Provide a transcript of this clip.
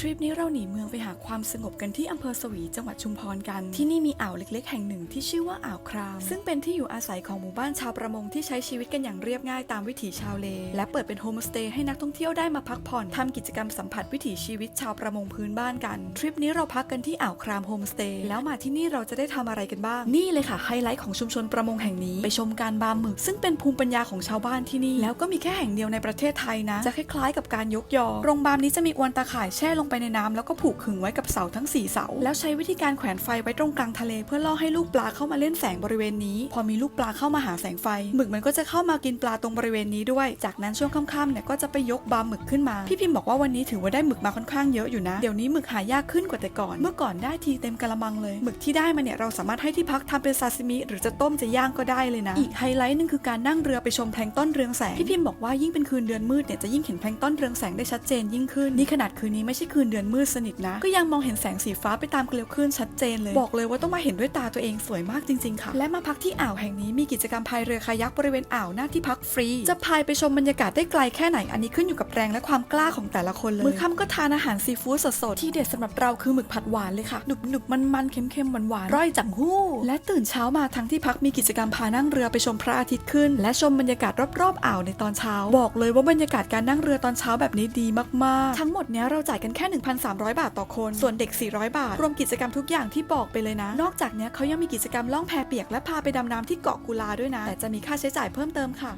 ทริปนี้เราหนีเมืองไปหาความสงบกันที่อำเภอสวีจังหวัดชุมพรกัน ที่นี่มีอ่าวเล็กๆ แห่งหนึ่งที่ชื่อว่าอ่าวคราม ซึ่งเป็นที่อยู่อาศัยของหมู่บ้านชาวประมงที่ใช้ชีวิตกันอย่างเรียบง่ายตามวิถีชาวเล และเปิดเป็นโฮมสเตย์ให้นักท่องเที่ยวได้มาพักผ่อนทำกิจกรรมสัมผัสวิถีชีวิตชาวประมงพื้นบ้านกัน ทริปนี้เราพักกันที่อ่าวครามโฮมสเตย์แล้วมาที่นี่เราจะได้ทำอะไรกันบ้าง นี่เลยค่ะไฮไลท์ของชุมชนประมงแห่งนี้ไปชมการบาหมึก ซึ่งเป็นภูมิปัญญาของชาวบ้านที่นี่แล้วก็มีแค่แห่งเดียวในประเทศไทยนะจะคล้ายๆ กับการยกยอโรงบามนี้จะมีอวนตาข่ายแช่ลงไปในน้ำแล้วก็ผูกขึงไว้กับเสาทั้ง 4 เสา แล้วใช้วิธีการแขวนไฟไว้ตรงกลางทะเล เพื่อล่อให้ลูกปลาเข้ามาเล่นแสงบริเวณนี้ พอมีลูกปลาเข้ามาหาแสงไฟหมึกมันก็จะเข้ามากินปลาตรงบริเวณนี้ด้วย จากนั้นช่วงค่ำๆเนี่ยก็จะไปยกบาหมึกขึ้นมา พี่พิมบอกว่าวันนี้ถือว่าได้หมึกมาค่อนข้างเยอะอยู่นะ เดี๋ยวนี้หมึกหายากขึ้นกว่าแต่ก่อน เมื่อก่อนได้ทีเต็มกะละมังเลย หมึกที่ได้มาเนี่ยเราสามารถให้ที่พักทำเป็นซาซิมิหรือจะต้มจะย่างก็ได้เลยนะ อีกไฮไลท์หนึงคือการนั่งเรือไปชมแพลงต้นเรืองแสง พี่พิมบอกว่ายิ่งเป็นคืนเดือนมืดเนี่ยจะยิ่งเห็นแพลงต้นเรืองแสงได้ชัดเจนยิ่งขึ้น นี่ขนาดคืนนี้ไม่ใช่คืนเดือนมืดสนิทนะ ก็ยังมองเห็นแสงสีฟ้าไปตามเกลียวคลื่นชัดเจนเลย บอกเลยว่าต้องมาเห็นด้วยตาตัวเองสวยมากจริงๆค่ะ และมาพักที่อ่าวแห่งนี้มีกิจกรรมพายเรือคายักบริเวณอ่าวหน้าที่พักฟรี จะพายไปชมบรรยากาศได้ไกลแค่ไหนอันนี้ขึ้นอยู่กับแรงและความกล้าของแต่ละคนเลยมื้อค่ำก็ทานอาหารซีฟู้ดสดๆที่เด็ดสำหรับเราคือหมึกผัดหวานเลยค่ะหนุบหนุบมันมันๆเค็มเค็มหวานหวานๆร่อยจังหู้ และตื่นเช้ามาทั้งที่พักมีกิจกรรมพานั่งเรือไปชมพระอาทิตย์ขึ้น และชมบรรยากาศรอบๆอ่าวในตอนเช้า บอกเลยว่าบรรยากาศการนั่งเรือตอนเช้าแบบนี้ดีมากๆ ทั้งหมดเนี้ยเราจ่ายกันแค่1,300 บาทต่อคน ส่วนเด็ก 400 บาท รวมกิจกรรมทุกอย่างที่บอกไปเลยนะ นอกจากนี้เขายังมีกิจกรรมล่องแพเปียกและพาไปดำน้ำที่เกาะกุลาด้วยนะ แต่จะมีค่าใช้จ่ายเพิ่มเติมค่ะ